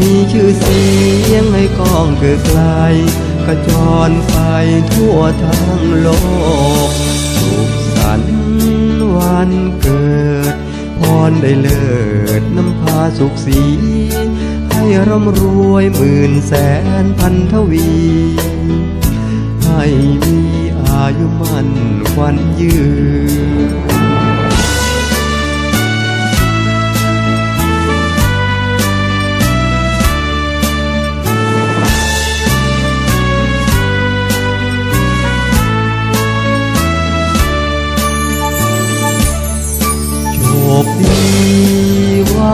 มีชื่อเสียงให้กองเกิดไกลกระจรไปทั่วทั้งโลกสุขสันต์วันเกิด พรได้เลิศน้ำพาสุขสี ให้ร่ำรวยหมื่นแสนพันทวี ให้มีอายุมั่นขวัญยืน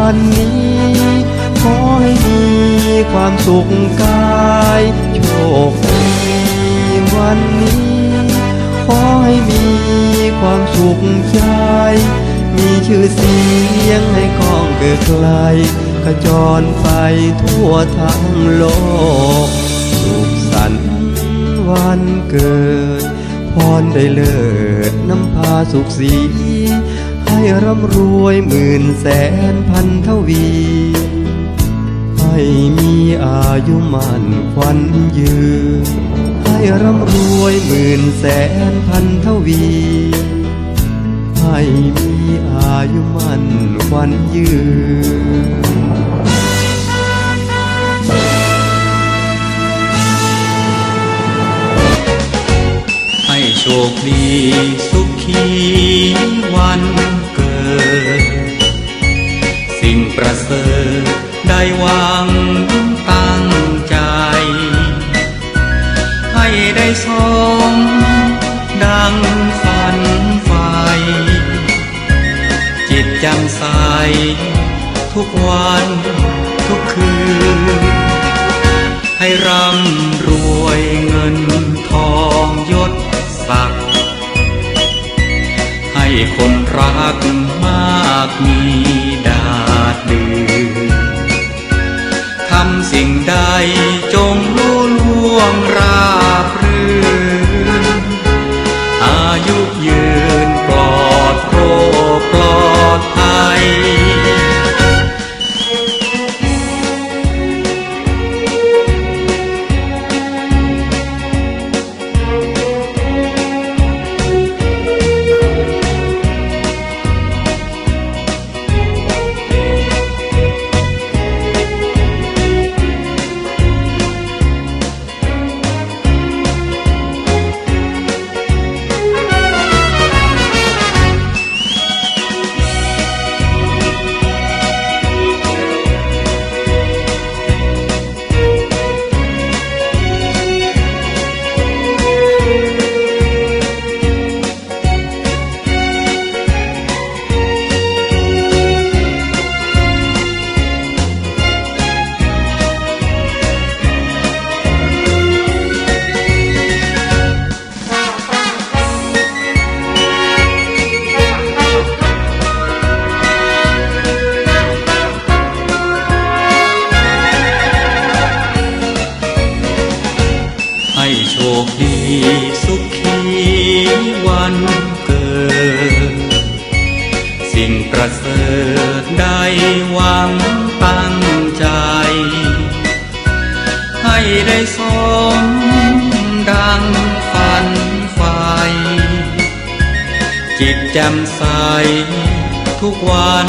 วันนี้ ขอให้มีความสุขกายโชคดีวันนี้ ขอให้มีความสุขใจ มีชื่อเสียงให้กองเกิดไกลกระจรไปทั่วทั้งโลก สุขสันต์วันเกิด พรได้เลิศน้ำพาสุขสี ร่ำรวยหมื่นแสนพันทวี ให้มีอายุมั่นขวัญยืน ให้ร่ำรวยหมื่นแสนพันทวี ให้มีอายุมั่นขวัญยืนให้โชคดีสุขีวัน ประเสริฐได้วังตั้งใจ ให้ได้สมดังฝันไฟจิตจำใสทุกวันทุกคืน ให้ร่ำรวยเงินทองยศศักดิ์ให้คนรัก สิ่งประเสริฐได้หวังตั้งใจ ให้ได้สมดังฝันไฟจิตแจ่มใสทุกวัน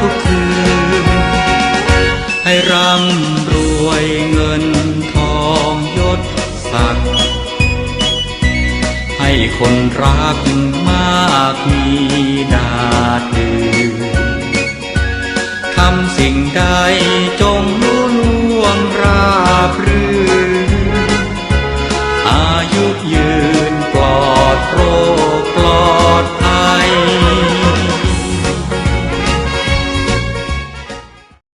ทุกคืน ให้ร่ำรวยเงินทองยศศักดิ์ให้คนรักมากมีดำสิ่งใดจงรู้ล่วงราบรื่นอายุยืนปลอดโรค